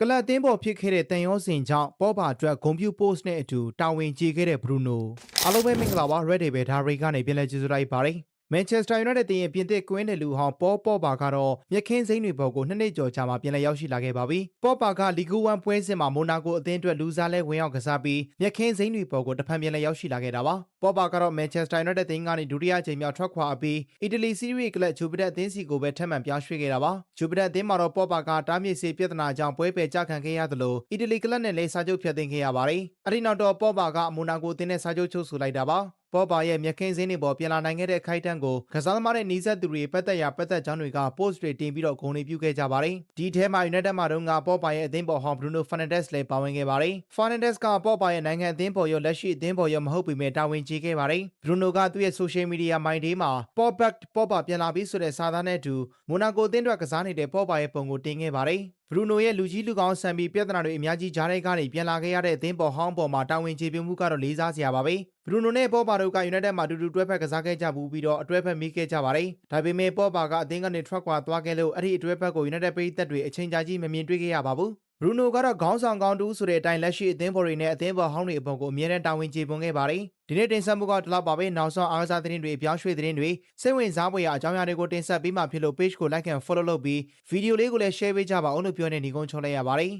ကလပ်အသင်းပေါ်ဖြစ်ခဲ့တဲ့တန်ရောစင်ကြောင့်ပေါ်ပါအတွက်ဂုံပြူ post နဲ့အတူတာဝန်ကျေခဲ့တဲ့ဘရူနိုအားလုံးပဲမင်္ဂလာပါ Red Devil ဒါရိကနေပြန်လည်ကျေးဇူးလိုက်ပါတယ် မန်ချက်စတာယူနိုက်တက်တင်ရဲ့ပြင်သစ်ကွင်းတဲ့လူဟောင်းပေါ်ပေါ်ပါကတော့မြက်ခင်းစိမ့်တွေပေါ်ကိုနှစ်နှစ်ကျော်ကြာမှပြန်လည်ရောက်ရှိလာခဲ့ပါပြီ။ပေါ်ပါကလီဂူဝမ်ပွဲစဉ်မှာမိုနာကိုအသင်းအတွက်လူစားလဲဝင်ရောက်ကစားပြီးမြက်ခင်းစိမ့်တွေပေါ်ကိုတဖန်ပြန်လည်ရောက်ရှိလာခဲ့တာပါ။ပေါ်ပါကတော့မန်ချက်စတာယူနိုက်တက်တင်ကနေဒုတိယကြိမ်မြောက်ထွက်ခွာအပြီးအီတလီစီးရီးကလပ်ဂျူပီတာအသင်းစီကိုပဲထပ်မံပြောင်းရွှေ့ခဲ့တာပါ။ဂျူပီတာအသင်းမှာတော့ပေါ်ပါကတားမြစ်စေပြဿနာကြောင့်ပွဲပယ်ကြခံခဲ့ရသလိုအီတလီကလပ်နဲ့လည်းစာချုပ်ဖြတ်သိမ်းခဲ့ရပါတယ်။အဲဒီနောက်တော့ပေါ်ပါကမိုနာကိုအသင်းနဲ့စာချုပ်ချုပ်ဆိုလိုက်တာပါ။ ပေါ်ပါရဲ့မြက်ခင်းစင်းတွေပေါ်ပြန်လာနိုင်ခဲ့တဲ့ခိုက်တန်းကိုကစားသမားတဲ့နီးစပ်သူတွေပတ်သက်ရာပတ်သက်ကြောင်းတွေက post တွေတင်ပြီးတော့ဂုဏ်တွေပြုခဲ့ကြပါတယ်။ဒီထဲမှာ United မှာတော့ငါပေါ်ပါရဲ့အသင်းပေါ်ဟောင်း Bruno Fernandes လည်းပါဝင်ခဲ့ပါတယ်။ Fernandes ကပေါ်ပါရဲ့နိုင်ငံအသင်းပေါ်ရောလက်ရှိအသင်းပေါ်ရောမဟုတ်ပေမဲ့တာဝန်ကြီးခဲ့ပါတယ်။ Bruno ကသူ့ရဲ့ social media မိုင်းဒေးမှာ pop back ပေါ်ပါပြန်လာပြီဆိုတဲ့စာသားနဲ့အတူမိုနာကိုအသင်းအတွက်ကစားနေတဲ့ပေါ်ပါရဲ့ပုံကိုတင်ခဲ့ပါတယ်။ဘရူနိုရဲ့လူကြီးလူကောင်းဆန်ပြီးပြဿနာတွေအများကြီးကြားထဲကနေပြန်လာခဲ့ရတဲ့အသင်းပေါ်ဟောင်းပေါ်မှာတာဝန်ကျေပြမှုကတော့လေးစားစရာပါပဲဘရူနိုနဲ့ပေါ်ပါတို့ကယူနိုက်တက်မှာအတူတူတွဲဖက်ကစားခဲ့ကြဘူးပြီးတော့အတွဲဖက်မိခဲ့ကြပါတယ်ဒါပေမဲ့ပေါ်ပါကအသင်းကနေထွက်ခွာသွားခဲ့လို့အဲ့ဒီအတွဲဖက်ကိုယူနိုက်တက်ပြည်သက်တွေအချိန်ကြာကြီးမမြင်တွေ့ခဲ့ရပါဘူးဘရူနိုကတော့ခေါင်းဆောင်ကောင်းတူဆိုတဲ့အတိုင်းလက်ရှိအသင်းပေါ်တွေနဲ့အသင်းပေါ်ဟောင်းတွေအပေါ်ကိုအမြဲတမ်းတာဝန်ကျေပွန်ခဲ့ပါတယ် ဒီနေ့တင်ဆက်မှုကဒီလောက်ပါပဲနောက်ဆုံးအားကစားသတင်းတွေအပြောင်းရွှေ့သတင်းတွေစိတ်ဝင်စားဖွယ်ရာအကြောင်းအရာတွေကိုတင်ဆက်ပေးမှဖြစ်လို့ page ကို like and follow လုပ်ပြီးဗီဒီယိုလေးကိုလည်း share ပေးကြပါအောင်လို့ပြောနေနေကုန်းချုံလိုက်ရပါတယ်